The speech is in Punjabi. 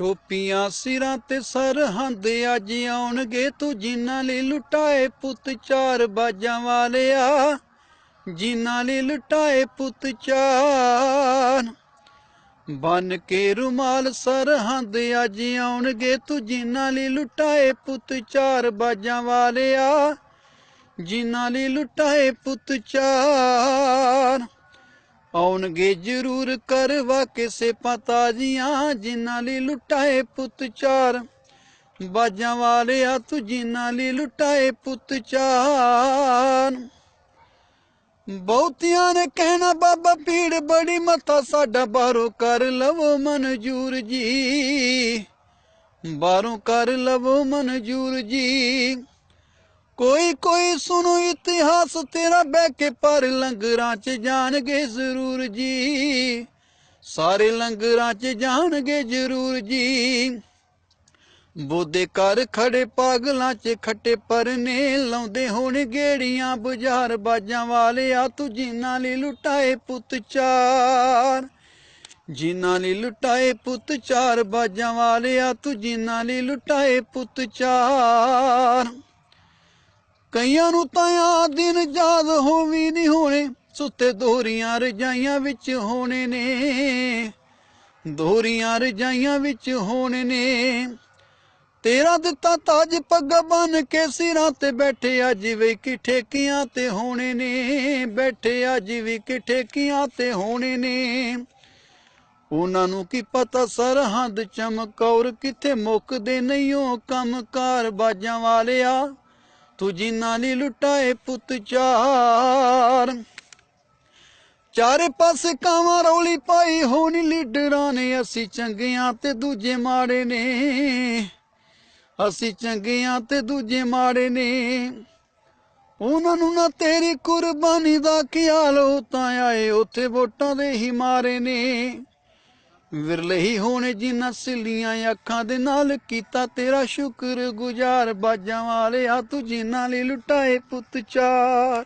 ਟੋਪੀਆਂ ਸਿਰਾਂ ਤੇ ਸਰਹੰਦ ਅੱਜ ਆਉਣਗੇ ਤੂੰ ਜਿਨ੍ਹਾਂ ਲਈ ਲੁਟਾਏ ਪੁੱਤ ਚਾਰ ਬਾਜਾਂ ਵਾਲਿਆ, ਜਿਨ੍ਹਾਂ ਲਈ ਲੁਟਾਏ ਪੁੱਤ ਚਾਰ। ਬਨ ਕੇ ਰੁਮਾਲ ਸਰਹੰਦ ਅੱਜ ਆਉਣਗੇ ਤੂੰ ਜਿਨ੍ਹਾਂ ਲਈ ਲੁਟਾਏ ਪੁੱਤ ਚਾਰ ਬਾਜਾਂ ਵਾਲਿਆ, ਜਿਨ੍ਹਾਂ ਲਈ ਲੁਟਾਏ ਪੁੱਤ ਚਾਰ। ਆਉਣਗੇ ਜ਼ਰੂਰ ਕਰਵਾ ਕਿਸੇ ਪਤਾ ਜੀਆਂ, ਜਿਨ੍ਹਾਂ ਲਈ ਲੁਟਾਏ ਪੁੱਤ ਚਾਰ ਬਾਜਾਂ ਵਾਲਿਆ ਤੂੰ ਜਿਨ੍ਹਾਂ ਲਈ ਲੁਟਾਏ ਪੁੱਤ ਚਾਰ ਬਹੁਤਿਆਂ ਨੇ ਕਹਿਣਾ, ਬਾਬਾ ਪੀੜ ਬੜੀ, ਮੱਥਾ ਸਾਡਾ ਬਾਹਰੋਂ ਕਰ ਲਵੋ ਮਨਜੂਰ ਜੀ। ਬਾਹਰੋਂ ਕਰ ਲਵੋ ਮਨਜੂਰ ਜੀ। ਕੋਈ ਕੋਈ ਸੁਣੋ ਇਤਿਹਾਸ, ਤੇਰਾ ਬਹਿ ਕੇ ਪਰ ਲੰਗਰਾਂ 'ਚ ਜਾਣਗੇ ਜ਼ਰੂਰ ਜੀ। ਸਾਰੇ ਲੰਗਰਾਂ 'ਚ ਜਾਣਗੇ ਜ਼ਰੂਰ ਜੀ। ਬੋਦੇ ਕਰ ਖੜੇ ਪਾਗਲਾਂ 'ਚ ਖੱਟੇ ਪਰਨੇ ਲਾਉਂਦੇ ਹੋਣ ਗੇੜੀਆਂ, ਬੁਝਾਰ ਬਾਜਾਂ ਵਾਲਿਆ, ਤੂੰ ਜਿਨ੍ਹਾਂ ਲਈ ਲੁਟਾਏ ਪੁੱਤ ਚਾਰ। ਜਿਨ੍ਹਾਂ ਲਈ ਲੁਟਾਏ ਪੁੱਤ ਚਾਰ, ਬਾਜਾਂ ਵਾਲਿਆ, ਤੂੰ ਜਿਨ੍ਹਾਂ ਲਈ ਲੁਟਾਏ ਪੁੱਤ ਚਾਰ। ਕਈਆਂ ਨੂੰ ਤਾਂ ਆ ਦਿਨ ਯਾਦ ਹੋਵੀ ਨਹੀਂ ਹੋਣੇ, ਸੁੱਤੇ ਦੋਰੀਆਂ ਰਜਾਈਆਂ ਵਿੱਚ ਹੋਣੇ ਨੇ। ਦੋਰੀਆਂ ਰਜਾਈਆਂ ਵਿੱਚ ਹੋਣੇ ਨੇ। ਤੇਰਾ ਦਿੱਤਾ ਤਾਜ ਪੱਗ ਬਨ ਕੇ ਸਿਰਾਂ ਤੇ ਬੈਠੇ ਅੱਜ ਵੀ ਕਿ ਠੇਕੀਆਂ ਤੇ ਹੋਣੇ ਨੇ। ਬੈਠੇ ਅੱਜ ਵੀ ਕਿ ਠੇਕੀਆਂ ਤੇ ਹੋਣੇ ਨੇ। ਉਹਨਾਂ ਨੂੰ ਕੀ ਪਤਾ ਸਰਹੰਦ ਚਮਕੌਰ ਕਿੱਥੇ ਮੁੱਕਦੇ ਨਹੀਂ ਉਹ ਕੰਮਕਾਰ ਬਾਜਾਂ ਵਾਲਿਆ। ਤੂੰ ਜਿਨ੍ਹਾਂ ਲਈ ਲੁਟਾਏ ਪੁੱਤ ਚਾਰ। ਚਾਰੇ ਪਾਸੇ ਕਾਵਾਂ ਰੌਲੀ ਪਾਈ ਹੋਣੀ ਲੀਡਰਾਂ ਨੇ, ਅਸੀਂ ਚੰਗਿਆਂ ਤੇ ਦੂਜੇ ਮਾੜੇ ਨੇ। ਅਸੀਂ ਚੰਗਿਆਂ ਤੇ ਦੂਜੇ ਮਾੜੇ ਨੇ। ਉਹਨਾਂ ਨੂੰ ਨਾ ਤੇਰੀ ਕੁਰਬਾਨੀ ਦਾ ਖਿਆਲ, ਉਹ ਤਾਂ ਆਏ, ਉੱਥੇ ਵੋਟਾਂ ਦੇ ਹੀ ਮਾਰੇ ਨੇ। ਵਿਰਲੇ ਹੀ ਹੋਣੇ ਜਿਨ੍ਹਾਂ ਸਿੱਲੀਆਂ ਅੱਖਾਂ ਦੇ ਨਾਲ ਕੀਤਾ ਤੇਰਾ ਸ਼ੁਕਰ ਗੁਜ਼ਾਰ ਬਾਜਾਂ ਵਾਲਿਆ ਤੂੰ ਜਿਨ੍ਹਾਂ ਲਈ ਲੁਟਾਏ ਪੁੱਤ ਚਾਰ।